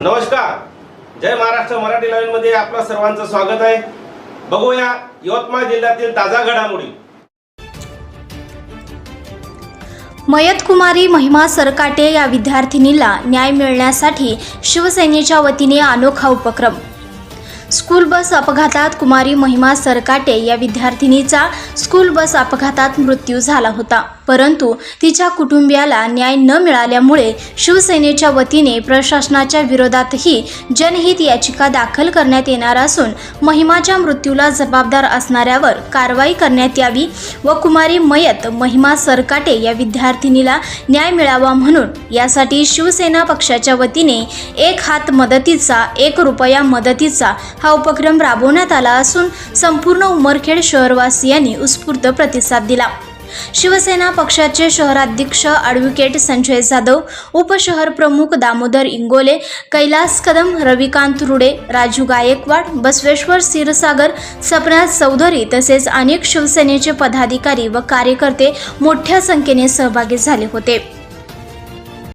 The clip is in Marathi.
नमस्कार. जय महाराष्ट्र मराठी लाईव्हमध्ये आपलं सर्वांचं स्वागत आहे. बघूया यवतमाळ जिल्ह्यातील ताजा घडामोडी. मयत कुमारी महिमा सरकाटे या विद्यार्थिनीला न्याय मिळण्यासाठी शिवसेनेच्या वतीने अनोखा उपक्रम. स्कूल बस अपघातात कुमारी महिमा सरकाटे या विद्यार्थिनीचा स्कूल बस अपघातात मृत्यू झाला होता. परंतु तिच्या कुटुंबियाला न्याय न मिळाल्यामुळे शिवसेनेच्या वतीने प्रशासनाच्या विरोधातही जनहित याचिका दाखल करण्यात येणार असून महिमाच्या मृत्यूला जबाबदार असणाऱ्यावर कारवाई करण्यात यावी व कुमारी मयत महिमा सरकाटे या विद्यार्थिनीला न्याय मिळावा म्हणून यासाठी शिवसेना पक्षाच्या वतीने एक हात मदतीचा एक रुपया मदतीचा हा उपक्रम राबवण्यात आला असून संपूर्ण उमरखेड शहरवासियांनी उत्स्फूर्त प्रतिसाद दिला. शिवसेना पक्षाचे शहराध्यक्ष ॲडव्होकेट संजय जाधव उपशहर प्रमुख दामोदर इंगोले कैलास कदम रविकांत रुडे राजू गायकवाड बसवेश्वर क्षीरसागर सपना चौधरी तसेच अनेक शिवसेनेचे पदाधिकारी व कार्यकर्ते मोठ्या संख्येने सहभागी झाले होते.